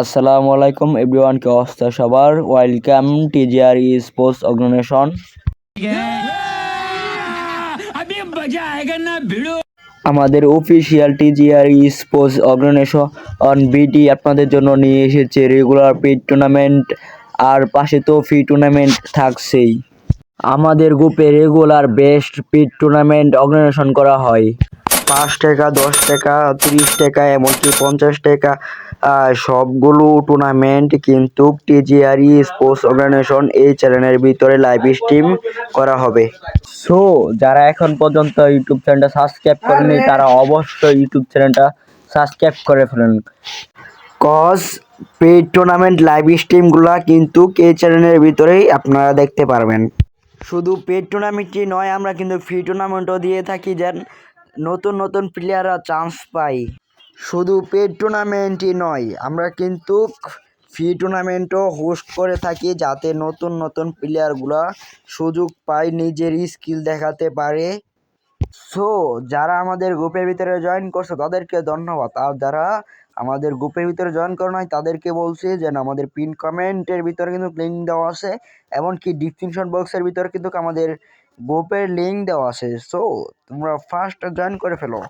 আসসালামু আলাইকুম এভরিওয়ান কে অবস্থা সবার? Welcome TGR esports organisation আমাদের official TGR esports organisation বিটি আপনাদের জন্য নিয়ে এসেছে রেগুলার পিট টুর্নামেন্ট আর পাশে তো ফ্রি টুর্নামেন্ট থাকছেই। আমাদের গ্রুপে regular best pit tournament organisation করা হয়। পাঁচ টাকা দশ টাকা তিরিশ টাকা এমনকি পঞ্চাশ টাকা সবগুলো টুর্নামেন্ট কিন্তু টিজিআরই স্পোর্টস অর্গানাইজেশন এই চ্যানেলের ভিতরে লাইভ স্ট্রিম করা হবে। সো যারা এখন পর্যন্ত ইউটিউব চ্যানেলটা সাবস্ক্রাইব করেনি তারা অবশ্যই ইউটিউব চ্যানেলটা সাবস্ক্রাইব করে ফেলেন। কজ পেড টুর্নামেন্ট লাইভ স্ট্রিমগুলো কিন্তু এই চ্যানেলের ভিতরেই আপনারা দেখতে পারবেন। শুধু পেড টুর্নামেন্টই নয় আমরা কিন্তু ফ্রি টুর্নামেন্টও দিয়ে থাকি যেন নতুন নতুন প্লেয়াররা চান্স পায় শুধু পেড টুর্নামেন্টই নয়, আমরা কিন্তু ফ্রি টুর্নামেন্টও হোস্ট করে থাকি যাতে নতুন নতুন প্লেয়ারগুলা সুযোগ পায় নিজের স্কিল দেখাতে পারে। সো যারা আমাদের গ্রুপের ভিতরে জয়েন করছে, তাদেরকে ধন্যবাদ। আর যারা আমাদের গ্রুপের ভিতরে জয়েন করে নয় তাদেরকে বলছি যেন আমাদের পিন কমেন্টের ভিতরে কিন্তু লিঙ্ক দেওয়া আছে, এমনকি ডিসক্রিপশন বক্সের ভিতরে কিন্তু আমাদের গ্রুপের লিঙ্ক দেওয়া আছে। সো তোমরা ফার্স্ট জয়েন করে ফেলো।